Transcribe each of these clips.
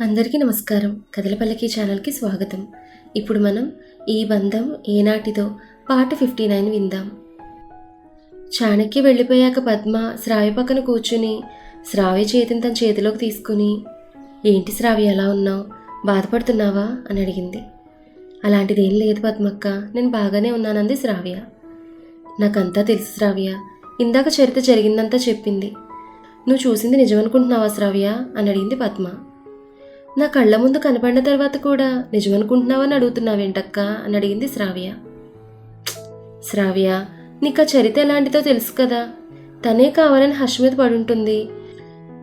అందరికీ నమస్కారం. కథలపల్లకి ఛానల్కి స్వాగతం. ఇప్పుడు మనం ఈ బంధం ఏనాటిదో పాట ఫిఫ్టీ నైన్ విందాం. చాణక్య వెళ్ళిపోయాక పద్మ శ్రావ్య పక్కన కూర్చుని శ్రావ్య చేతిని తన చేతిలోకి తీసుకుని ఏంటి శ్రావ్య ఎలా ఉన్నావు? బాధపడుతున్నావా? అని అడిగింది. అలాంటిదేం లేదు పద్మక్క నేను బాగానే ఉన్నానంది శ్రావ్య. నాకంతా తెలుసు శ్రావ్య. ఇందాక చరిత్ర జరిగిందంతా చెప్పింది. నువ్వు చూసింది నిజమనుకుంటున్నావా శ్రావ్య? అని అడిగింది పద్మ. నా కళ్ళ ముందు కనపడిన తర్వాత కూడా నిజమనుకుంటున్నావని అడుగుతున్నావేంటక్క అని అడిగింది శ్రావ్య. శ్రావ్య నీకు ఆ చరిత్ర ఎలాంటిదో తెలుసు కదా. తనే కావాలని హర్ష మీద పడుంటుంది.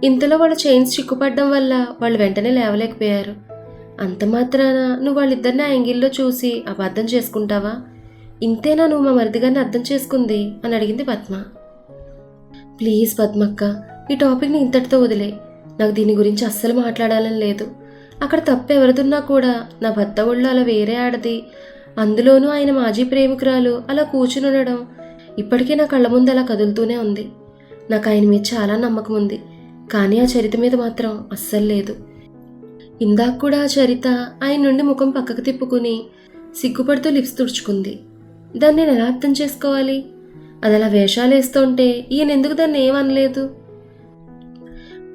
ఇంతలో వాళ్ళ చైన్స్ చిక్కుపడడం వల్ల వాళ్ళు వెంటనే లేవలేకపోయారు. అంత మాత్రాన నువ్వు వాళ్ళిద్దరిని యాంగిల్లో చూసి అబద్ధం చేసుకుంటావా? ఇంతేనా నువ్వు మా మరిదిగారిని అర్థం చేసుకుంది అని అడిగింది పద్మ. ప్లీజ్ పద్మక్క ఈ టాపిక్ని ఇంతటితో వదిలే. నాకు దీని గురించి అస్సలు మాట్లాడాలని లేదు. అక్కడ తప్పెవరిదున్నా కూడా నా భర్త ఒళ్ళు అలా వేరే ఆడది. అందులోనూ ఆయన మాజీ ప్రేమికురాలు అలా కూర్చుని ఉండడం ఇప్పటికీ నా కళ్ళ ముందు అలా కదులుతూనే ఉంది. నాకు ఆయన మీద చాలా నమ్మకం ఉంది. కానీ ఆ చరిత మీద మాత్రం అస్సలు లేదు. ఇందాక కూడా ఆ చరిత ఆయన నుండి ముఖం పక్కకు తిప్పుకుని సిగ్గుపడుతూ లిప్స్ తుడుచుకుంది. దాన్ని నేను ఎలా అర్థం చేసుకోవాలి? అది అలా వేషాలు వేస్తుంటే ఈయన ఎందుకు దాన్ని ఏమనలేదు?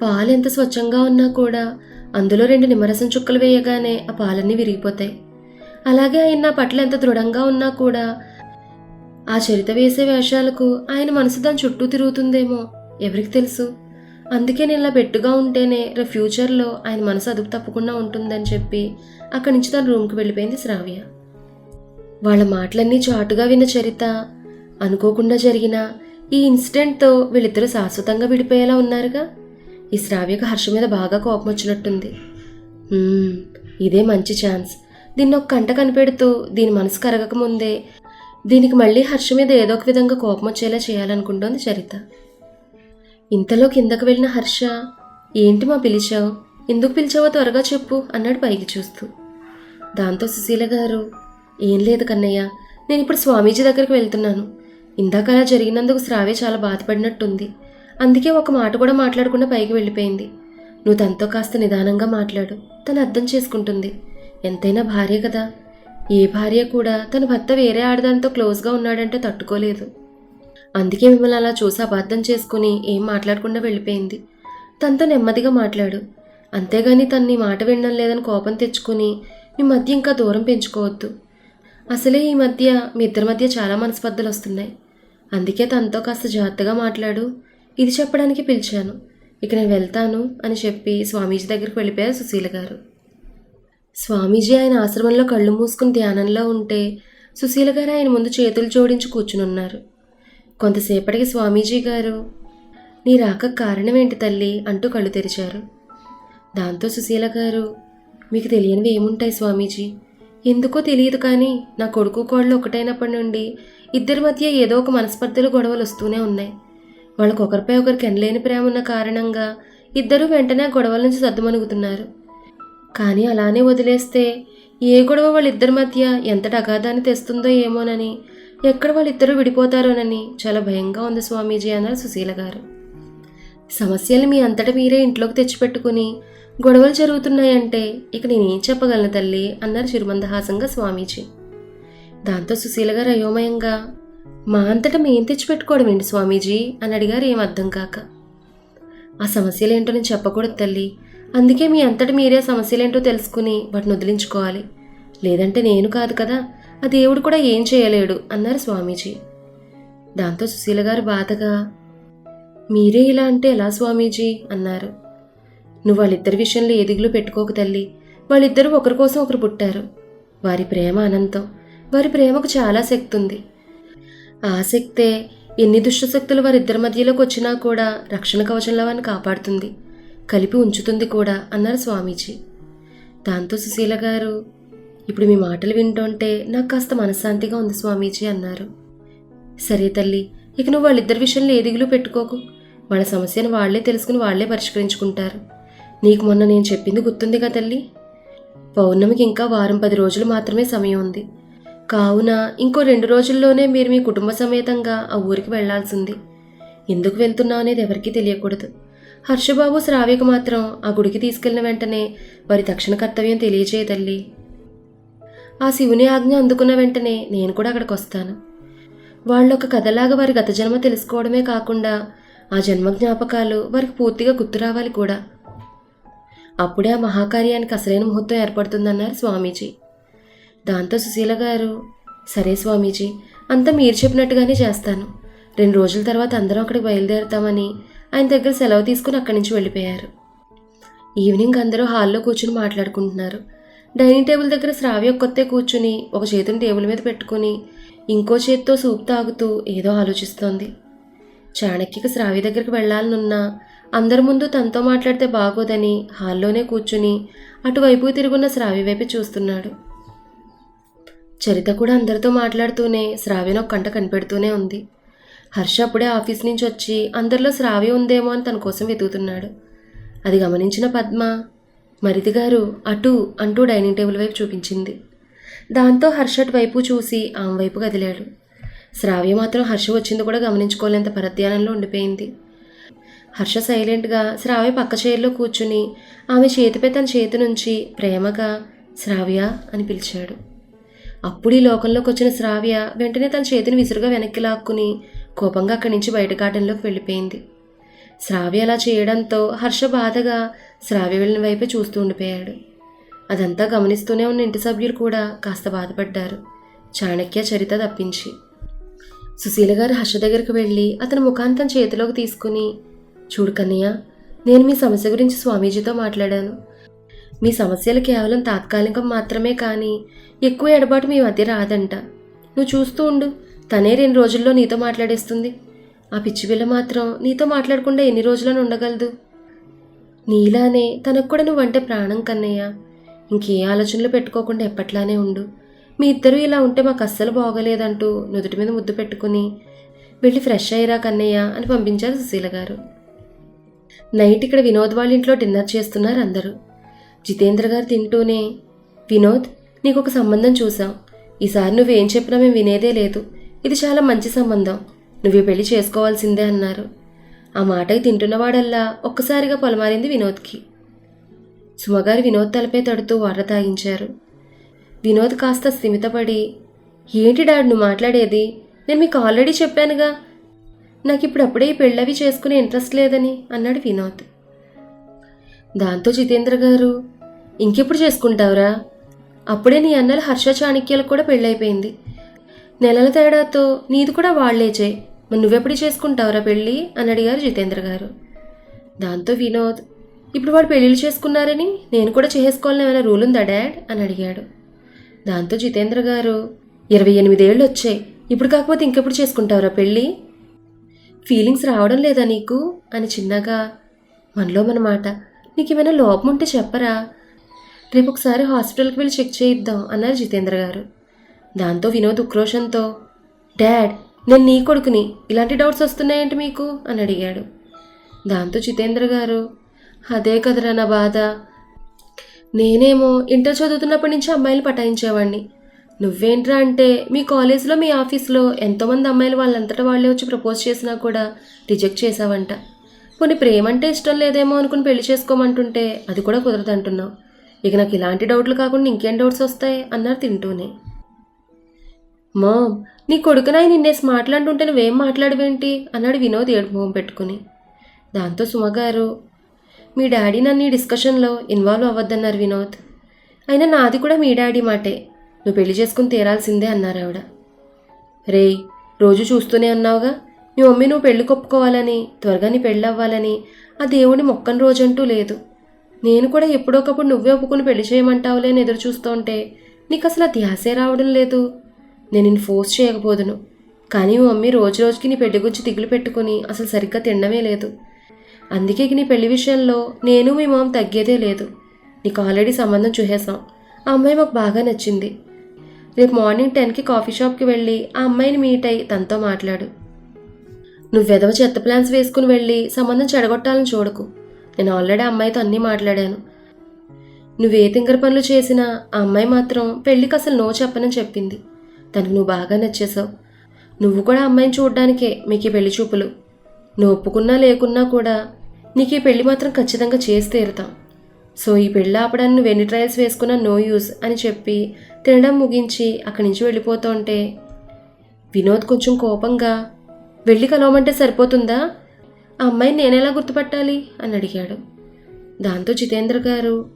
పాలు ఎంత స్వచ్ఛంగా ఉన్నా కూడా అందులో రెండు నిమ్మరసం చుక్కలు వేయగానే ఆ పాలన్నీ విరిగిపోతాయి. అలాగే ఆయన నా పట్ల ఎంత దృఢంగా ఉన్నా కూడా ఆ చరిత వేసే వేషాలకు ఆయన మనసు దాని చుట్టూ తిరుగుతుందేమో ఎవరికి తెలుసు. అందుకే నేను ఇలా బెట్టుగా ఉంటేనే రేపు ఫ్యూచర్లో ఆయన మనసు అదుపు తప్పకుండా ఉంటుందని చెప్పి అక్కడి నుంచి తన రూమ్కి వెళ్ళిపోయింది శ్రావ్య. వాళ్ళ మాటలన్నీ చాటుగా విన్న చరిత అనుకోకుండా జరిగిన ఈ ఇన్సిడెంట్తో వీళ్ళిద్దరూ శాశ్వతంగా విడిపోయేలా ఉన్నారుగా? ఈ శ్రావ్యకు హర్ష మీద బాగా కోపం వచ్చినట్టుంది. ఇదే మంచి ఛాన్స్. దీన్ని ఒక కంట కనిపెడుతూ దీని మనసు కరగకముందే దీనికి మళ్ళీ హర్ష మీద ఏదో ఒక విధంగా కోపం వచ్చేలా చేయాలనుకుంటోంది చరిత. ఇంతలో కిందకు వెళ్ళిన హర్ష ఏంటి మా పిలిచావు? ఎందుకు పిలిచావో త్వరగా చెప్పు అన్నాడు పైకి చూస్తూ. దాంతో సుశీల గారు ఏం లేదు కన్నయ్య నేను ఇప్పుడు స్వామీజీ దగ్గరికి వెళ్తున్నాను. ఇందాక అలా జరిగినందుకు శ్రావ్య చాలా బాధపడినట్టుంది. అందుకే ఒక మాట కూడా మాట్లాడకుండా పైకి వెళ్ళిపోయింది. నువ్వు తనతో కాస్త నిదానంగా మాట్లాడు. తను అర్థం చేసుకుంటుంది. ఎంతైనా భార్య కదా. ఏ భార్య కూడా తన భర్త వేరే ఆడదానితో క్లోజ్గా ఉన్నాడంటే తట్టుకోలేదు. అందుకే మిమ్మల్ని అలా చూసి అబద్ధం చేసుకుని ఏం మాట్లాడకుండా వెళ్ళిపోయింది. తనతో నెమ్మదిగా మాట్లాడు. అంతేగాని తను నీ మాట వినడం లేదని కోపం తెచ్చుకుని మీ మధ్య ఇంకా దూరం పెంచుకోవద్దు. అసలే ఈ మధ్య మీ ఇద్దరి మధ్య చాలా మనస్పర్ధలు వస్తున్నాయి. అందుకే తనతో కాస్త జాగ్రత్తగా మాట్లాడు. ఇది చెప్పడానికి పిలిచాను. ఇక నేను వెళ్తాను అని చెప్పి స్వామీజీ దగ్గరికి వెళ్ళిపోయారు సుశీల గారు. స్వామీజీ ఆయన ఆశ్రమంలో కళ్ళు మూసుకుని ధ్యానంలో ఉంటే సుశీల గారు ఆయన ముందు చేతులు జోడించి కూర్చుని ఉన్నారు కొంతసేపటికి స్వామీజీ గారు నీ రాక కారణం ఏంటి తల్లి? అంటూ కళ్ళు తెరిచారు. దాంతో సుశీల గారు మీకు తెలియనివి ఏముంటాయి స్వామీజీ? ఎందుకో తెలియదు కానీ నా కొడుకు కోళ్ళు ఒకటైనప్పటి నుండి ఇద్దరి మధ్య ఏదో ఒక మనస్పర్ధలు గొడవలు వస్తూనే ఉన్నాయి. వాళ్ళకు ఒకరిపై ఒకరికి ఎనలేని ప్రేమ ఉన్న కారణంగా ఇద్దరూ వెంటనే గొడవల నుంచి సర్దుమణుగుతున్నారు. కానీ అలానే వదిలేస్తే ఏ గొడవ వాళ్ళిద్దరి మధ్య ఎంతటి అగాధాన్ని తెస్తుందో ఏమోనని ఎక్కడ వాళ్ళిద్దరూ విడిపోతారోనని చాలా భయంగా ఉంది స్వామీజీ అన్నారు సుశీల గారు. సమస్యలు మీ అంతటా మీరే ఇంట్లోకి తెచ్చిపెట్టుకుని గొడవలు జరుగుతున్నాయంటే ఇక నేనేం చెప్పగలను తల్లి అన్నారు చిరుమందహాసంగా స్వామీజీ. దాంతో సుశీల గారు అయోమయంగా మా అంతటా మేం తెచ్చిపెట్టుకోవడం ఏంటి స్వామీజీ? అని అడిగారు ఏం అర్థం కాక. ఆ సమస్యలేంటో నేను చెప్పకూడదు తల్లి. అందుకే మీ అంతటి మీరే సమస్యలేంటో తెలుసుకుని వాటిని వదిలించుకోవాలి. లేదంటే నేను కాదు కదా ఆ దేవుడు కూడా ఏం చేయలేడు అన్నారు స్వామీజీ. దాంతో సుశీల గారు బాధగా మీరే ఇలా అంటే ఎలా స్వామీజీ? అన్నారు. నువ్వు వాళ్ళిద్దరి విషయంలో ఏ దిగులు పెట్టుకోకు తల్లి. వాళ్ళిద్దరూ ఒకరి కోసం ఒకరు పుట్టారు. వారి ప్రేమ అనంతం. వారి ప్రేమకు చాలా శక్తి ఉంది. ఆసక్తే ఎన్ని దుష్టశక్తులు వారిద్దరి మధ్యలోకి వచ్చినా కూడా రక్షణ కవచంలో వారిని కాపాడుతుంది కలిపి ఉంచుతుంది కూడా అన్నారు స్వామీజీ. దాంతో సుశీల గారు ఇప్పుడు మీ మాటలు వింటుంటే నాకు కాస్త మనశ్శాంతిగా ఉంది స్వామీజీ అన్నారు. సరే తల్లి ఇక నువ్వు వాళ్ళిద్దరి విషయంలో ఏ దిగులు పెట్టుకోకు. వాళ్ళ సమస్యను వాళ్ళే తెలుసుకుని వాళ్ళే పరిష్కరించుకుంటారు. నీకు మొన్న నేను చెప్పింది గుర్తుందిగా తల్లి? పౌర్ణమికి ఇంకా వారం పది రోజులు మాత్రమే సమయం ఉంది. కావున ఇంకో రెండు రోజుల్లోనే మీరు మీ కుటుంబ సమేతంగా ఆ ఊరికి వెళ్ళాల్సింది. ఎందుకు వెళ్తున్నావు అనేది ఎవరికీ తెలియకూడదు. హర్షబాబు శ్రావ్యకు మాత్రం ఆ గుడికి తీసుకెళ్ళిన వెంటనే వారి తక్షణ కర్తవ్యం తెలియజేయ తల్లి. ఆ శివుని ఆజ్ఞ అందుకున్న వెంటనే నేను కూడా అక్కడికి వస్తాను. వాళ్ళొక కథలాగా వారి గత జన్మ తెలుసుకోవడమే కాకుండా ఆ జన్మ జ్ఞాపకాలు వారికి పూర్తిగా గుర్తు రావాలి కూడా. అప్పుడే ఆ మహాకార్యానికి అసలైన ముహూర్తం ఏర్పడుతుందన్నారు స్వామీజీ. దాంతో సుశీల గారు సరే స్వామీజీ అంతా మీరు చెప్పినట్టుగానే చేస్తాను. రెండు రోజుల తర్వాత అందరం అక్కడికి బయలుదేరుతామని ఆయన దగ్గర సెలవు తీసుకుని అక్కడి నుంచి వెళ్ళిపోయారు. ఈవినింగ్ అందరూ హాల్లో కూర్చుని మాట్లాడుకుంటున్నారు. డైనింగ్ టేబుల్ దగ్గర శ్రావ్య ఒక్కొత్తే కూర్చుని ఒక చేతిని టేబుల్ మీద పెట్టుకుని ఇంకో చేతితో సూప్ తాగుతూ ఏదో ఆలోచిస్తోంది. చాణక్యకి శ్రావ్య దగ్గరికి వెళ్ళాలనున్నా అందరి ముందు తనతో మాట్లాడితే బాగోదని హాల్లోనే కూర్చుని అటువైపు తిరుగున్న శ్రావ్య వైపు చూస్తున్నాడు. చరిత కూడా అందరితో మాట్లాడుతూనే శ్రావ్యను ఒక కంట కనిపెడుతూనే ఉంది. హర్ష అప్పుడే ఆఫీస్ నుంచి వచ్చి అందరిలో శ్రావ్య ఉందేమో అని తన కోసం వెతుకుతున్నాడు. అది గమనించిన పద్మ మరిది గారు అటు అంటూ డైనింగ్ టేబుల్ వైపు చూపించింది. దాంతో హర్షట్ వైపు చూసి ఆమె వైపు కదిలాడు. శ్రావ్య మాత్రం హర్ష వచ్చింది కూడా గమనించుకోలేంత పరధ్యానంలో ఉండిపోయింది. హర్ష సైలెంట్గా శ్రావ్య పక్క చైర్లో కూర్చుని ఆమె చేతిపై తన చేతి నుంచి ప్రేమగా శ్రావ్య అని పిలిచాడు. అప్పుడు ఈ లోకంలోకి వచ్చిన శ్రావ్య వెంటనే తన చేతిని విసురుగా వెనక్కి లాక్కుని కోపంగా అక్కడి నుంచి బయట గార్డెన్లోకి వెళ్ళిపోయింది. శ్రావ్య అలా చేయడంతో హర్ష బాధగా శ్రావ్య వెళ్ళిన వైపే చూస్తూ ఉండిపోయాడు. అదంతా గమనిస్తూనే ఉన్న ఇంటి సభ్యులు కూడా కాస్త బాధపడ్డారు. చాణక్య చరిత తప్పించి. సుశీల గారు హర్ష దగ్గరికి వెళ్ళి అతని ముఖాన్ని తన చేతిలోకి తీసుకుని చూడు కన్నయ్య నేను మీ సమస్య గురించి స్వామీజీతో మాట్లాడాను. మీ సమస్యలు కేవలం తాత్కాలికం మాత్రమే కానీ ఎక్కువ ఎడబాటు మీ మధ్య రాదంట. నువ్వు చూస్తూ ఉండు తనే రెండు రోజుల్లో నీతో మాట్లాడేస్తుంది. ఆ పిచ్చిపిల్ల మాత్రం నీతో మాట్లాడకుండా ఎన్ని రోజులను ఉండగలదు? నీలానే తనకు కూడా నువ్వంటే ప్రాణం కన్నయ్య. ఇంకే ఆలోచనలు పెట్టుకోకుండా ఎప్పట్లానే ఉండు. మీ ఇద్దరూ ఇలా ఉంటే మాకు అస్సలు బాగోలేదంటూ నుదుటి మీద ముద్దు పెట్టుకుని వెళ్ళి ఫ్రెష్ అయ్యిరా కన్నయ్య అని పంపించారు సుశీల గారు. నైట్ ఇక్కడ వినోద్ వాళ్ళ ఇంట్లో డిన్నర్ చేస్తున్నారు అందరూ. జితేంద్ర గారు తింటూనే. వినోద్ నీకు ఒక సంబంధం చూసాం ఈసారి నువ్వేం చెప్పినా మేము వినేదే లేదు. ఇది చాలా మంచి సంబంధం. నువ్వు పెళ్ళి చేసుకోవాల్సిందే అన్నారు. ఆ మాటకి తింటున్నవాడల్లా ఒక్కసారిగా పొలమారింది వినోద్కి. సుమగారు వినోద్ తలపై తడుతూ వాటర్ తాగించారు. వినోద్ కాస్త స్థిమితపడి ఏంటి డాడ్ నువ్వు మాట్లాడేది? నేను మీకు ఆల్రెడీ చెప్పానుగా. నాకు ఇప్పుడు అప్పుడే ఈ పెళ్ళవి చేసుకునే ఇంట్రెస్ట్ లేదని అన్నాడు వినోద్. దాంతో జితేంద్ర గారు ఇంకెప్పుడు చేసుకుంటావురా? అప్పుడే నీ అన్నల హర్ష చాణక్యాలకు కూడా పెళ్ళైపోయింది. నెలల తేడాతో నీది కూడా వాళ్ళేచే. చేయి మరి నువ్వెప్పుడు చేసుకుంటావురా పెళ్ళి? అని అడిగారు జితేంద్ర గారు. దాంతో వినోద్ ఇప్పుడు వాడు పెళ్ళిళ్ళు చేసుకున్నారని నేను కూడా చేసుకోవాలని ఏమైనా రూల్ ఉందా డాడ్? అని అడిగాడు. దాంతో జితేంద్ర గారు ఇరవై ఎనిమిదేళ్ళు వచ్చాయి. ఇప్పుడు కాకపోతే ఇంకెప్పుడు చేసుకుంటావురా పెళ్ళి? ఫీలింగ్స్ రావడం లేదా నీకు? అని చిన్నగా మనలో మన మాట. నీకు ఏమైనా లోపం ఉంటే చెప్పరా? రేపు ఒకసారి హాస్పిటల్కి వెళ్ళి చెక్ చేయిద్దాం అన్నారు జితేంద్ర గారు. దాంతో వినోద్ ఉక్రోషంతో డాడ్ నేను నీ కొడుకుని. ఇలాంటి డౌట్స్ వస్తున్నాయంటే మీకు? అని అడిగాడు. దాంతో జితేంద్ర గారు అదే కదరా నా బాధ. నేనేమో ఇంటర్ చదువుతున్నప్పటి నుంచి అమ్మాయిలు పటాయించేవాడిని నువ్వేంట్రా అంటే మీ కాలేజీలో మీ ఆఫీస్లో ఎంతోమంది అమ్మాయిలు వాళ్ళంతటా వాళ్ళే వచ్చి ప్రపోజ్ చేసినా కూడా రిజెక్ట్ చేసావంట పోనీ ప్రేమ అంటే ఇష్టం లేదేమో అనుకుని పెళ్ళి చేసుకోమంటుంటే అది కూడా కుదరదంటున్నావు ఇక నాకు ఇలాంటి డౌట్లు కాకుండా ఇంకేం డౌట్స్ వస్తాయి అన్నారు తింటూనే. మామ్ నీ కొడుకునాయి నిన్నేసి మాట్లాడుతుంటే నువ్వేం మాట్లాడవేంటి? అన్నాడు వినోద్ ఏడు మొహం పెట్టుకుని. దాంతో సుమగారు మీ డాడీ నన్ను ఈ డిస్కషన్లో ఇన్వాల్వ్ అవ్వద్దన్నారు వినోద్. అయినా నాది కూడా మీ డాడీ మాటే. నువ్వు పెళ్ళి చేసుకుని తీరాల్సిందే అన్నారు ఆవిడ. రేయ్ రోజు చూస్తూనే ఉన్నావుగా? మీ మమ్మీ నువ్వు పెళ్ళి కొప్పుకోవాలని త్వరగా నీ పెళ్ళవ్వాలని ఆ దేవుడి మొక్కని రోజంటూ లేదు. నేను కూడా ఎప్పుడోకప్పుడు నువ్వే ఒప్పుకుని పెళ్ళి చేయమంటావులే అని ఎదురు చూస్తుంటే నీకు అసలు ఆ ధ్యాసే రావడం లేదు. నేను నిన్ను ఫోర్స్ చేయకపోదును. కానీ మీ మమ్మీ రోజు రోజుకి నీ పెళ్ళి గురించి దిగులు పెట్టుకుని అసలు సరిగ్గా తినడమే లేదు. అందుకే నీ పెళ్ళి విషయంలో నేను మీ మామ తగ్గేదే లేదు. నీకు ఆల్రెడీ సంబంధం చూసేసాం ఆ అమ్మాయి మాకు బాగా నచ్చింది. రేపు మార్నింగ్ టెన్కి కాఫీ షాప్కి వెళ్ళి ఆ అమ్మాయిని మీట్ అయ్యి తనతో మాట్లాడు. నువ్వెదవ చెత్త ప్లాన్స్ వేసుకుని వెళ్ళి సంబంధం చెడగొట్టాలని చూడకు. నేను ఆల్రెడీ అమ్మాయితో అన్నీ మాట్లాడాను. నువ్వే తింగర పనులు చేసినా ఆ అమ్మాయి మాత్రం పెళ్ళికి అసలు నో చెప్పనని చెప్పింది. తనకు నువ్వు బాగా నచ్చేసావు నువ్వు కూడా అమ్మాయిని చూడడానికే మీకు ఈ పెళ్ళి చూపులు. నువ్వు ఒప్పుకున్నా లేకున్నా కూడా నీకు ఈ పెళ్ళి మాత్రం ఖచ్చితంగా చేసి తీరుతాం. సో ఈ పెళ్ళి ఆపడానికి నువ్వు ఎన్ని ట్రయల్స్ వేసుకున్నా నో యూస్ అని చెప్పి తినడం ముగించి అక్కడి నుంచి వెళ్ళిపోతుంటే వినోద్ కొంచెం కోపంగా వెళ్ళి కలవమంటే సరిపోతుందా? ఆ అమ్మాయిని నేనెలా గుర్తుపట్టాలి? అని అడిగాడు. దాంతో జితేంద్ర గారు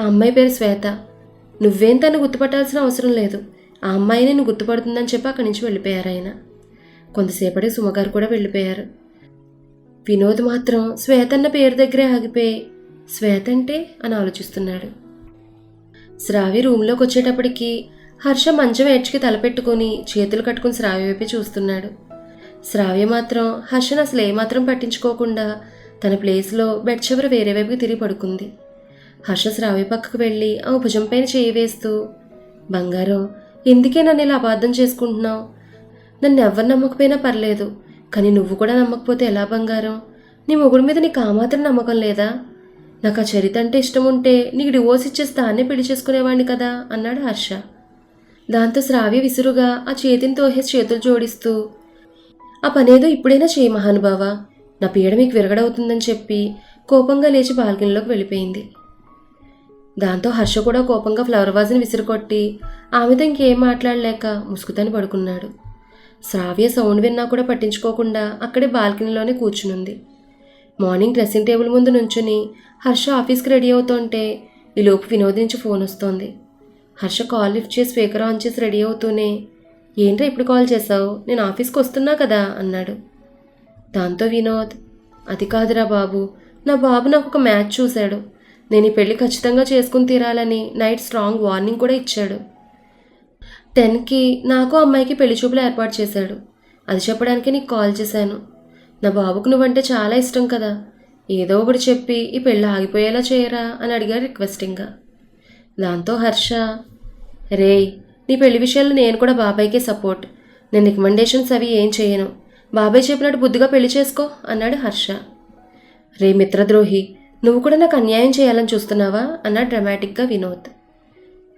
ఆ అమ్మాయి పేరు శ్వేత. నువ్వేం తను గుర్తుపట్టాల్సిన అవసరం లేదు. ఆ అమ్మాయిని నువ్వు గుర్తుపడుతుందని చెప్పి అక్కడి నుంచి వెళ్ళిపోయారు ఆయన. కొంతసేపటికి సుమగారు కూడా వెళ్ళిపోయారు. వినోద్ మాత్రం శ్వేతన్న పేరు దగ్గరే ఆగిపోయి శ్వేత అంటే? అని ఆలోచిస్తున్నాడు. శ్రావి రూమ్లోకి వచ్చేటప్పటికి హర్ష మంచం ఏడ్చికి తలపెట్టుకుని చేతులు కట్టుకుని శ్రావి వైపే చూస్తున్నాడు. శ్రావ్య మాత్రం హర్షను అసలు ఏమాత్రం పట్టించుకోకుండా తన ప్లేస్లో బెడ్ చివర వేరే వైపుకి తిరిగి పడుకుంది. హర్ష శ్రావ్య పక్కకు వెళ్ళి ఆ భుజం పైన చేయి వేస్తూ బంగారం ఎందుకే నన్ను ఇలా అబద్ధం చేసుకుంటున్నావు? నన్ను ఎవరు నమ్మకపోయినా పర్లేదు కానీ నువ్వు కూడా నమ్మకపోతే ఎలా బంగారం? నీ మొగుడి మీద నీకు ఆ మాత్రం నమ్మకం లేదా? నాకు ఆ చరిత అంటే ఇష్టం ఉంటే నీకు డివోర్స్ ఇచ్చేసి దాన్నే పెళ్ళి చేసుకునేవాడిని కదా అన్నాడు హర్ష. దాంతో శ్రావ్య విసురుగా ఆ చేతిని తోహేసి చేతులు జోడిస్తూ ఆ పనేదో ఇప్పుడైనా చేయి మహానుభావా. నా పీడ మీకు విరగడవుతుందని చెప్పి కోపంగా లేచి బాల్కనీలోకి వెళ్ళిపోయింది. దాంతో హర్ష కూడా కోపంగా ఫ్లవర్ వాజ్ని విసిరికొట్టి ఆమెతో ఇంకేం మాట్లాడలేక ముసుగుతని పడుకున్నాడు. శ్రావ్య సౌండ్ విన్నా కూడా పట్టించుకోకుండా అక్కడే బాల్కనీలోనే కూర్చునుంది. మార్నింగ్ డ్రెస్సింగ్ టేబుల్ ముందు నుంచుని హర్ష ఆఫీస్కి రెడీ అవుతుంటే ఈలోపు వినోద్ నుంచి ఫోన్ వస్తోంది. హర్ష కాల్ లిఫ్ట్ చేసి స్పీకర్ ఆన్ చేసి రెడీ అవుతూనే ఏంట్రా ఇప్పుడు కాల్ చేసావు? నేను ఆఫీస్కి వస్తున్నా కదా అన్నాడు. దాంతో వినోద్ అది కాదురా బాబు. నా బాబు నాకు ఒక మ్యాచ్ చూశాడు. నేను ఈ పెళ్ళి ఖచ్చితంగా చేసుకుని తీరాలని నైట్ స్ట్రాంగ్ వార్నింగ్ కూడా ఇచ్చాడు. టెన్కి నాకు అమ్మాయికి పెళ్ళి చూపులు ఏర్పాటు చేశాడు. అది చెప్పడానికి నీకు కాల్ చేశాను. నా బాబుకు నువ్వంటే చాలా ఇష్టం కదా. ఏదో ఒకటి చెప్పి ఈ పెళ్ళి ఆగిపోయేలా చేయరా? అని అడిగారు రిక్వెస్టింగ్గా దాంతో హర్ష రే నీ పెళ్ళి విషయాల్లో నేను కూడా బాబాయ్కే సపోర్ట్. నేను రికమెండేషన్స్ అవి ఏం చేయను. బాబాయ్ చెప్పినట్టు బుద్ధిగా పెళ్ళి చేసుకో అన్నాడు హర్ష. రే మిత్రద్రోహి నువ్వు కూడా నాకు అన్యాయం చేయాలని చూస్తున్నావా? అన్నాడు డ్రమాటిక్గా వినోద్.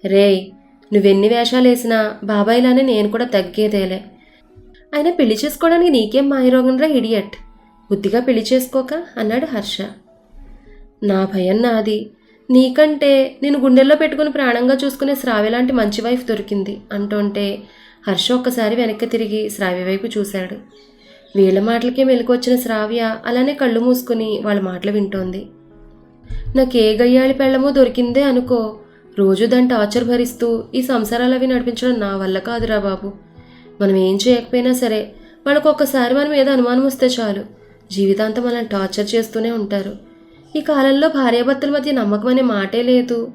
రే నువ్వెన్ని వేషాలు వేసినా బాబాయ్లానే నేను కూడా తగ్గేదేలే. అయినా పెళ్ళి చేసుకోవడానికి నీకేం మాయరోగంరా ఇడియట్? బుద్ధిగా పెళ్ళి చేసుకోక అన్నాడు హర్ష. నా భయం నాది. నీకంటే నేను గుండెల్లో పెట్టుకుని ప్రాణంగా చూసుకునే శ్రావ్య లాంటి మంచి వైఫ్ దొరికింది అంటుంటే హర్ష ఒక్కసారి వెనక్కి తిరిగి శ్రావ్య వైపు చూశాడు. వీళ్ళ మాటలకే మెలకొచ్చిన శ్రావ్య అలానే కళ్ళు మూసుకుని వాళ్ళ మాటలు వింటోంది. నాకే గయ్యాళి పెళ్ళమో దొరికిందే అనుకో రోజు దాని టార్చర్ భరిస్తూ ఈ సంసారాలు అవి నడిపించడం నా వల్ల కాదురా బాబు. మనం ఏం చేయకపోయినా సరే వాళ్ళకు ఒక్కసారి మనం ఏదో అనుమానం వస్తే చాలు. జీవితాంతం మనల్ని టార్చర్ చేస్తూనే ఉంటారు. ఈ కాలంలో భార్యాభర్తల మధ్య నమ్మకం అనే మాటే లేదు.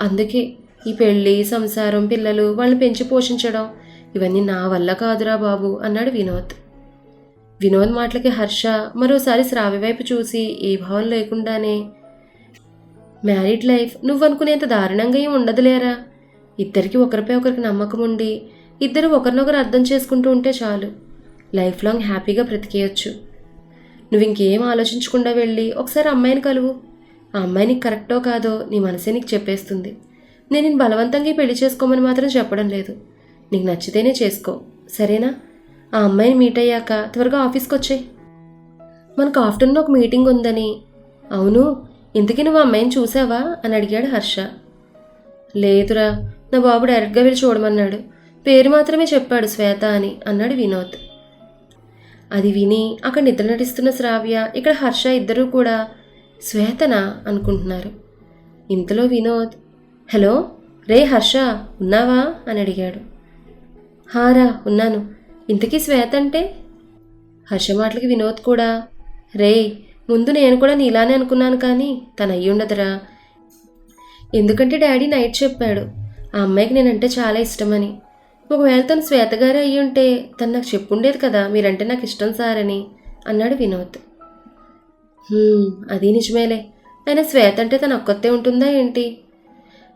అందుకే ఈ పెళ్ళి సంసారం పిల్లలు వాళ్ళని పెంచి పోషించడం ఇవన్నీ నా వల్ల కాదురా బాబు అన్నాడు వినోద్. వినోద్ మాటలకి హర్ష మరోసారి శ్రావ్య వైపు చూసి ఏ భావం లేకుండానే మ్యారీడ్ లైఫ్ నువ్వనుకునేంత దారుణంగా ఏం ఉండదులేరా? ఇద్దరికి ఒకరిపై ఒకరికి నమ్మకం ఉండి ఇద్దరు ఒకరినొకరు అర్థం చేసుకుంటూ ఉంటే చాలు. లైఫ్ లాంగ్ హ్యాపీగా బ్రతికేయచ్చు. నువ్వు ఇంకేం ఆలోచించకుండా వెళ్ళి ఒకసారి అమ్మాయిని కలువు. ఆ అమ్మాయి నీకు కరెక్టో కాదో నీ మనసే నీకు చెప్పేస్తుంది. నేను నేను బలవంతంగా పెళ్ళి చేసుకోమని మాత్రం చెప్పడం లేదు. నీకు నచ్చితేనే చేసుకో. సరేనా? ఆ అమ్మాయిని మీట్ అయ్యాక త్వరగా ఆఫీస్కి వచ్చాయి మనకు ఆఫ్టర్నూన్ ఒక మీటింగ్ ఉందని. అవును ఇంతకీ నువ్వు అమ్మాయిని చూసావా? అని అడిగాడు హర్ష. లేదురా నా బాబు డైరెక్ట్గా వెళ్ళి చూడమన్నాడు. పేరు మాత్రమే చెప్పాడు శ్వేత అని అన్నాడు వినోద్. అది విని అక్కడ నిద్ర నటిస్తున్న శ్రావ్య ఇక్కడ హర్ష ఇద్దరూ కూడా శ్వేతనా అనుకుంటున్నారు. ఇంతలో వినోద్ హలో రే హర్ష ఉన్నావా? అని అడిగాడు. హారా ఉన్నాను. ఇంతకీ శ్వేత అంటే? హర్ష మాటలకి వినోద్ కూడా రే ముందు నేను కూడా నీలానే అనుకున్నాను కానీ తను అయ్యుండదురా ఎందుకంటే డాడీ నైట్ చెప్పాడు. ఆ అమ్మాయికి నేనంటే చాలా ఇష్టమని. ఒకవేళ తను శ్వేత గారు అయ్యి ఉంటే తను నాకు చెప్పుండేది కదా మీరంటే నాకు ఇష్టం సార్ అని అన్నాడు వినోద్. అది నిజమేలే. అయినా శ్వేత అంటే తన ఒక్కతే ఉంటుందా ఏంటి?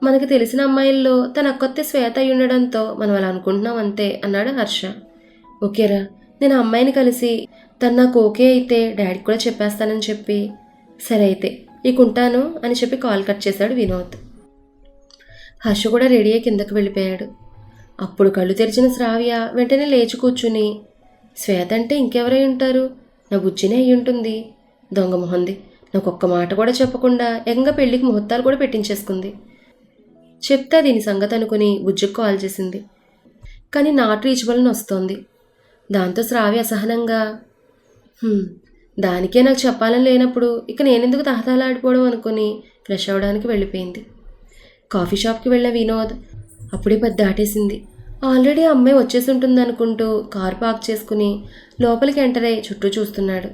మనకి తెలిసిన అమ్మాయిల్లో తన ఒక్కతే శ్వేత అయి ఉండడంతో మనం అలా అనుకుంటున్నాం అంతే అన్నాడు హర్ష. ఓకేరా నేను ఆ అమ్మాయిని కలిసి తను నాకు ఓకే అయితే డాడీకి కూడా చెప్పేస్తానని చెప్పి. సరే అయితే ఇక ఉంటాను అని చెప్పి కాల్ కట్ చేశాడు వినోద్. హర్ష కూడా రెడీ అయ్యి కిందకు వెళ్ళిపోయాడు. అప్పుడు కళ్ళు తెరిచిన శ్రావ్య వెంటనే లేచి కూర్చుని శ్వేత అంటే ఇంకెవరై ఉంటారు? నా బుజ్జినే అయి ఉంటుంది. దొంగ మొహంది. నాకు ఒక్క మాట కూడా చెప్పకుండా ఏకంగా పెళ్ళికి ముహూర్తాలు కూడా పెట్టించేసుకుంది. చెప్తా దీని సంగతి అనుకుని బుజ్జికి కాల్ చేసింది. కానీ నాట్ రీచబుల్ని వస్తోంది. దాంతో శ్రావ్య అసహనంగా దానికే నాకు చెప్పాలని లేనప్పుడు ఇక నేనెందుకు తహతలాడిపోవడం అనుకుని ఫ్రెష్ అవ్వడానికి వెళ్ళిపోయింది. కాఫీ షాప్కి వెళ్ళిన వినోద్ అప్పుడే పది దాటేసింది. ఆల్రెడీ అమ్మాయి వచ్చేసి ఉంటుంది అనుకుంటూ కార్ పార్క్ చేసుకుని లోపలికి ఎంటర్ అయ్యి చుట్టూ చూస్తున్నాడు.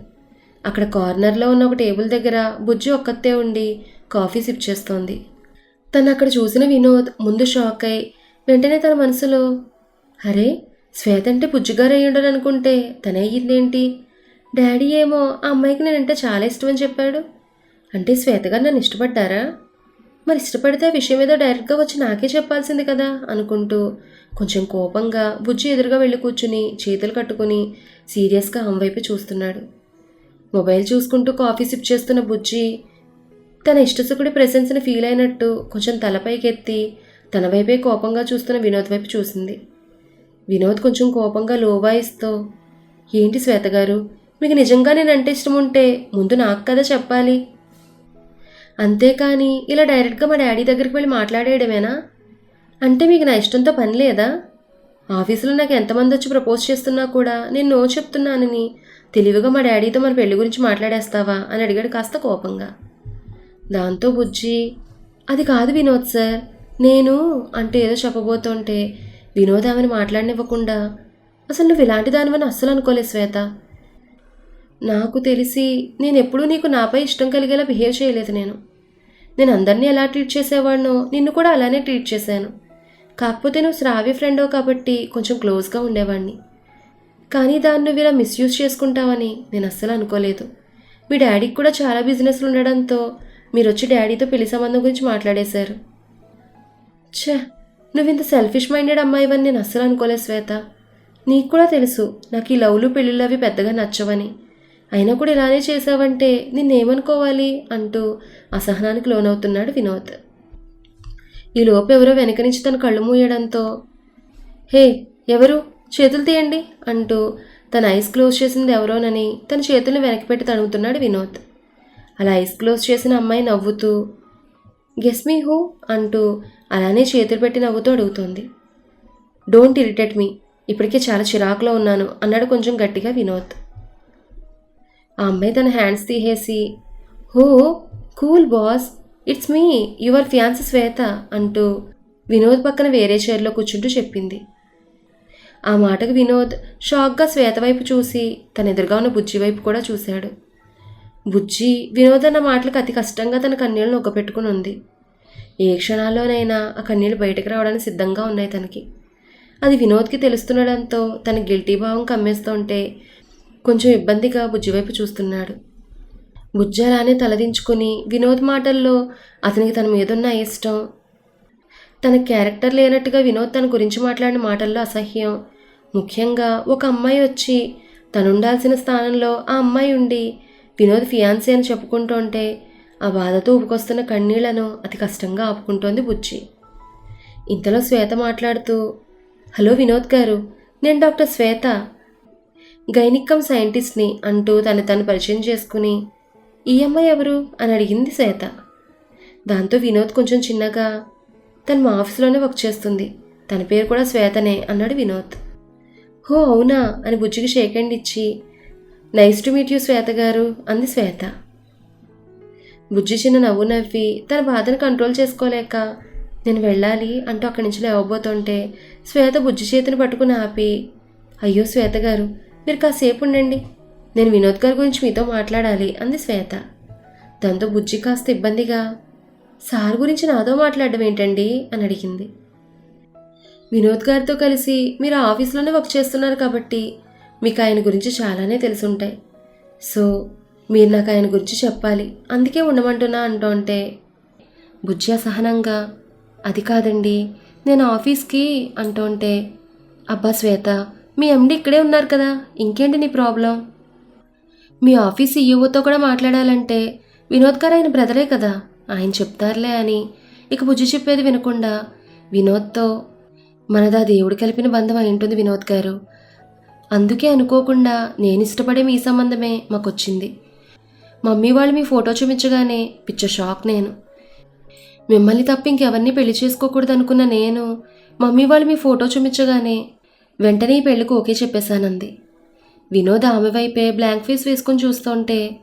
అక్కడ కార్నర్లో ఉన్న ఒక టేబుల్ దగ్గర బుజ్జి ఒక్కతే ఉండి కాఫీ సిప్ చేస్తోంది. తను అక్కడ చూసిన వినోద్ ముందు షాక్ అయి వెంటనే తన మనసులో అరే శ్వేత అంటే బుజ్జిగారు అయ్యి అనుకుంటే తనే అయ్యిందేంటి? డాడీ ఏమో ఆ అమ్మాయికి నేనంటే చాలా ఇష్టం అని చెప్పాడు. అంటే శ్వేతగారు నన్ను ఇష్టపడ్డారా? మరి ఇష్టపడితే ఆ విషయం ఏదో డైరెక్ట్గా వచ్చి నాకే చెప్పాల్సింది కదా అనుకుంటూ కొంచెం కోపంగా బుజ్జి ఎదురుగా వెళ్ళి కూర్చుని చేతులు కట్టుకుని సీరియస్గా అమ్మవైపు చూస్తున్నాడు. మొబైల్ చూసుకుంటూ కాఫీ సిప్ చేస్తున్న బుజ్జి తన ఇష్టసుకుడి ప్రెసెన్స్ని ఫీల్ అయినట్టు కొంచెం తలపైకెత్తి తన వైపే కోపంగా చూస్తున్న వినోద్ వైపు చూసింది. వినోద్ కొంచెం కోపంగా లోవాయిస్తో ఏంటి శ్వేత గారు మీకు నిజంగా నేనంటే ఇష్టం ఉంటే ముందు నాకు కదా చెప్పాలి. అంతేకాని ఇలా డైరెక్ట్గా మా డాడీ దగ్గరికి వెళ్ళి మాట్లాడేయడమేనా? అంటే మీకు నా ఇష్టంతో పని లేదా? ఆఫీసులో నాకు ఎంతమంది వచ్చి ప్రపోజ్ చేస్తున్నా కూడా నేను నో చెప్తున్నానని. తెలివిగా మా డాడీతో మన పెళ్ళి గురించి మాట్లాడేస్తావా అని అడిగాడు కాస్త కోపంగా. దాంతో బుజ్జి అది కాదు వినోద్ సార్ నేను అంటే ఏదో చెప్పబోతుంటే వినోద్ ఆమెను మాట్లాడనివ్వకుండా. అసలు నువ్వు ఇలాంటి దానివని అస్సలు అనుకోలేదు శ్వేత. నాకు తెలిసి నేను ఎప్పుడూ నీకు నాపై ఇష్టం కలిగేలా బిహేవ్ చేయలేదు నేను. నేను అందరినీ ఎలా ట్రీట్ చేసేవాడినో నిన్ను కూడా అలానే ట్రీట్ చేశాను. కాకపోతే నువ్వు శ్రావ్య ఫ్రెండో కాబట్టి కొంచెం క్లోజ్గా ఉండేవాడిని కానీ దాన్ని నువ్వు ఇలా మిస్యూజ్ చేసుకుంటావని నేను అస్సలు అనుకోలేదు. మీ డాడీకి కూడా చాలా బిజినెస్లు ఉండడంతో మీరు వచ్చి డాడీతో పెళ్ళి సంబంధం గురించి మాట్లాడేశారు. ఛే! నువ్వు ఇంత సెల్ఫిష్ మైండెడ్ అమ్మాయివని నేను అస్సలు అనుకోలేదు శ్వేత. నీకు కూడా తెలుసు నాకు ఈ లవ్లు పెళ్ళిళ్ళు అవి పెద్దగా నచ్చవని. అయినా కూడా ఇలానే చేసావంటే నిన్నేమనుకోవాలి? అంటూ అసహనానికి లోనవుతున్నాడు వినోద్. ఈ లోపు ఎవరో వెనక నుంచి తన కళ్ళు మూయడంతో హే ఎవరు? చేతులు తీయండి అంటూ తన ఐస్ క్లోజ్ చేసింది ఎవరోనని తన చేతులను వెనక్కి పెట్టి వినోద్. అలా ఐస్ క్లోజ్ చేసిన అమ్మాయి నవ్వుతూ గెస్ మీ హూ అంటూ అలానే చేతులు పెట్టి నవ్వుతూ అడుగుతోంది. డోంట్ ఇరిటేట్ మీ ఇప్పటికే చాలా చిరాకులో ఉన్నాను అన్నాడు కొంచెం గట్టిగా వినోద్. ఆ అమ్మాయి తన హ్యాండ్స్ తీసేసి హో cool boss it's me your fiance Shweta అంటూ వినోద్ పక్కన వేరే చైర్లో కూర్చుంటూ చెప్పింది. ఆ మాటకు వినోద్ షాక్గా శ్వేత వైపు చూసి తన ఎదురుగా ఉన్న బుజ్జి వైపు కూడా చూశాడు. బుజ్జి వినోద్ అన్న మాటలకు అతి కష్టంగా తన కన్నీళ్ళను ఒగ్గపెట్టుకుని ఉంది. ఏ క్షణాల్లోనైనా ఆ కన్నీళ్ళు బయటకు రావడానికి సిద్ధంగా ఉన్నాయి తనకి. అది వినోద్కి తెలుస్తుండడంతో తన గిల్టీ భావం కమ్మేస్తుంటే కొంచెం ఇబ్బందిగా బుజ్జివైపు చూస్తున్నాడు. బుజ్జలానే తలదించుకుని వినోద్ మాటల్లో అతనికి తన మీదున్న ఇష్టం. తన క్యారెక్టర్ లేనట్టుగా వినోద్ తన గురించి మాట్లాడిన మాటల్లో అసహ్యం. ముఖ్యంగా ఒక అమ్మాయి వచ్చి తనుండాల్సిన స్థానంలో ఆ అమ్మాయి ఉండి వినోద్ ఫియాన్సీ అని చెప్పుకుంటుంటే ఆ బాధతో ఉపుకొస్తున్న కన్నీళ్ళను అతి కష్టంగా ఆపుకుంటోంది బుజ్జి. ఇంతలో శ్వేత మాట్లాడుతూ హలో వినోద్ గారు నేను డాక్టర్ శ్వేత. గైనిక్కం సైంటిస్ట్ని అంటూ తను తను పరిచయం చేసుకుని ఈ అమ్మాయి ఎవరు? అని అడిగింది శ్వేత. దాంతో వినోద్ కొంచెం చిన్నగా తను మా ఆఫీస్లోనే వర్క్ చేస్తుంది. తన పేరు కూడా శ్వేతనే అన్నాడు వినోద్. హో అవునా? అని బుజ్జికి షేక్ హ్యాండ్ ఇచ్చి nice to meet you Shweta garu అంది శ్వేత. బుజ్జి చిన్న నవ్వు నవ్వి తన బాధను కంట్రోల్ చేసుకోలేక నేను వెళ్ళాలి అంటూ అక్కడి నుంచి లేవబోతుంటే శ్వేత బుజ్జి చేతిని పట్టుకుని ఆపి అయ్యో శ్వేత గారు మీరు కాసేపు ఉండండి. నేను వినోద్ గారి గురించి మీతో మాట్లాడాలి అంది శ్వేత. దాంతో బుజ్జి కాస్త ఇబ్బందిగా సార్ గురించి నాతో మాట్లాడడం ఏంటండి? అని అడిగింది. వినోద్ గారితో కలిసి మీరు ఆఫీస్లోనే వర్క్ చేస్తున్నారు కాబట్టి మీకు ఆయన గురించి చాలానే తెలిసి ఉంటాయి సో మీరు నాకు ఆయన గురించి చెప్పాలి. అందుకే ఉండమంటున్నా అంటూ ఉంటే బుజ్జి అసహనంగా అది కాదండి నేను ఆఫీస్కి అంటుంటే అబ్బా శ్వేత మీ ఎండి ఇక్కడే ఉన్నారు కదా ఇంకేంటి నీ ప్రాబ్లం? మీ ఆఫీస్ ఈఓతో కూడా మాట్లాడాలంటే వినోద్ గారు ఆయన బ్రదరే కదా ఆయన చెప్తారులే అని. ఇక బుజ్జి చెప్పేది వినకుండా వినోద్తో మనదా దేవుడు కలిపిన బంధం అయి ఉంటుంది వినోద్ గారు. అందుకే అనుకోకుండా నేను ఇష్టపడే మీ సంబంధమే మాకొచ్చింది. మమ్మీ వాళ్ళు మీ ఫోటో చూపించగానే పిచ్చ షాక్ నేను. మిమ్మల్ని తప్ప ఇంకెవరిని పెళ్ళి చేసుకోకూడదు అనుకున్న నేను మమ్మీ వాళ్ళు మీ ఫోటో చూపించగానే వెంటనే ఈ పెళ్ళికి ఓకే చెప్పేశానంది. వినోద్ ఆమె వైపే బ్లాంక్ ఫేస్ వేసుకొని చూస్తుంటే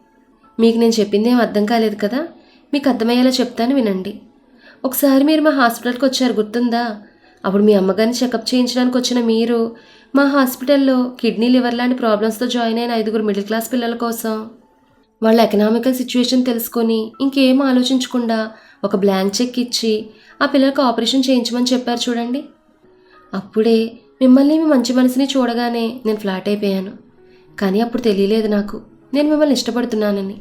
మీకు నేను చెప్పింది ఏం అర్థం కాలేదు కదా? మీకు అర్థమయ్యేలా చెప్తాను వినండి. ఒకసారి మీరు మా హాస్పిటల్కి వచ్చారు గుర్తుందా? అప్పుడు మీ అమ్మగారిని చెకప్ చేయించడానికి వచ్చిన మీరు మా హాస్పిటల్లో కిడ్నీ లివర్ లాంటి ప్రాబ్లమ్స్తో జాయిన్ అయిన ఐదుగురు మిడిల్ క్లాస్ పిల్లల కోసం. వాళ్ళ ఎకనామికల్ సిచ్యువేషన్ తెలుసుకొని ఇంకేం ఆలోచించకుండా ఒక బ్లాంక్ చెక్ ఇచ్చి ఆ పిల్లలకు ఆపరేషన్ చేయించమని చెప్పారు చూడండి. అప్పుడే మిమ్మల్ని మీ మంచి మనసుని చూడగానే నేను ఫ్లాట్ అయిపోయాను. కానీ అప్పుడు తెలియలేదు నాకు. నేను మిమ్మల్ని ఇష్టపడుతున్నానని.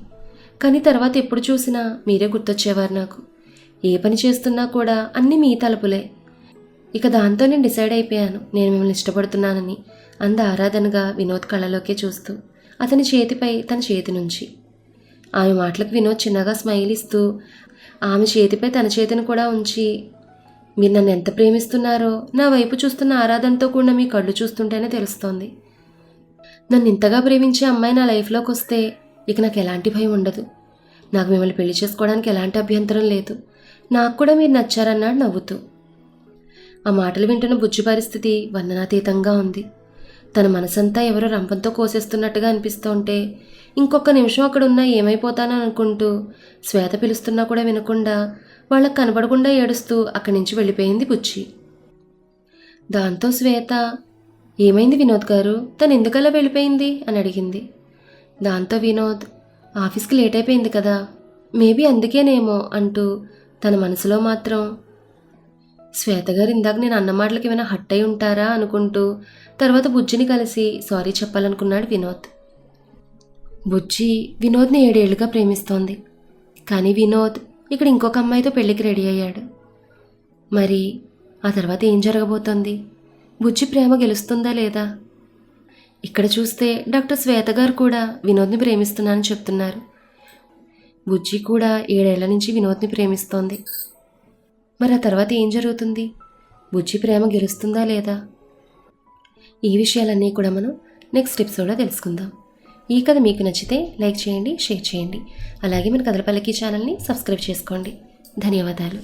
కానీ తర్వాత ఎప్పుడు చూసినా మీరే గుర్తొచ్చేవారు నాకు. ఏ పని చేస్తున్నా కూడా అన్నీ మీ తలుపులే. ఇక దాంతో నేను డిసైడ్ అయిపోయాను. నేను మిమ్మల్ని ఇష్టపడుతున్నానని అంద ఆరాధనగా వినోద్ కళ్ళలోకే చూస్తూ అతని చేతిపై తన చేతి నుంచి. ఆమె మాటలకు వినోద్ చిన్నగా స్మైల్ ఇస్తూ ఆమె చేతిపై తన చేతిని కూడా ఉంచి మీరు నన్ను ఎంత ప్రేమిస్తున్నారో నా వైపు చూస్తున్న ఆరాధనతో కూడిన మీ కళ్ళు చూస్తుంటేనే తెలుస్తోంది. నన్ను ఇంతగా ప్రేమించే అమ్మాయి నా లైఫ్లోకి వస్తే ఇక నాకు ఎలాంటి భయం ఉండదు. నాకు మిమ్మల్ని పెళ్ళి చేసుకోవడానికి ఎలాంటి అభ్యంతరం లేదు. నాకు కూడా మీరు నచ్చారన్నాడు నవ్వుతూ. ఆ మాటలు వింటున్న బుజ్జి పరిస్థితి వర్ణనాతీతంగా ఉంది. తన మనసంతా ఎవరో రంపంతో కోసేస్తున్నట్టుగా అనిపిస్తుంటే ఇంకొక నిమిషం అక్కడ ఉన్నా ఏమైపోతానో అనుకుంటూ శ్వేత పిలుస్తున్నా కూడా వినకుండా వాళ్ళకు కనబడకుండా ఏడుస్తూ అక్కడి నుంచి వెళ్ళిపోయింది బుజ్జి. దాంతో శ్వేత ఏమైంది వినోద్ గారు? తను ఎందుకలా వెళ్ళిపోయింది? అని అడిగింది. దాంతో వినోద్ ఆఫీస్కి లేట్ అయిపోయింది కదా మేబీ అందుకేనేమో అంటూ తన మనసులో మాత్రం శ్వేత గారు ఇందాక నేను అన్న మాటలకి ఏమైనా హట్ అయి ఉంటారా? అనుకుంటూ తర్వాత బుజ్జిని కలిసి సారీ చెప్పాలనుకున్నాడు వినోద్. బుజ్జి వినోద్ని ఏడేళ్ళుగా ప్రేమిస్తోంది. కానీ వినోద్ ఇక్కడ ఇంకొక అమ్మాయితో పెళ్ళికి రెడీ అయ్యాడు. మరి ఆ తర్వాత ఏం జరగబోతోంది? బుజ్జి ప్రేమ గెలుస్తుందా లేదా? ఇక్కడ చూస్తే డాక్టర్ శ్వేత గారు కూడా వినోద్ని ప్రేమిస్తున్నానని చెప్తున్నారు. బుజ్జి కూడా ఏడేళ్ళ నుంచి వినోద్ని ప్రేమిస్తోంది. మరి ఆ తర్వాత ఏం జరుగుతుంది? బుజ్జి ప్రేమ గెలుస్తుందా లేదా? ఈ విషయాలన్నీ కూడా మనం నెక్స్ట్ ఎపిసోడ్లో తెలుసుకుందాం. ఈ కథ మీకు నచ్చితే లైక్ చేయండి షేర్ చేయండి. అలాగే మన కథలపల్లకి ఛానల్ని సబ్స్క్రైబ్ చేసుకోండి. ధన్యవాదాలు.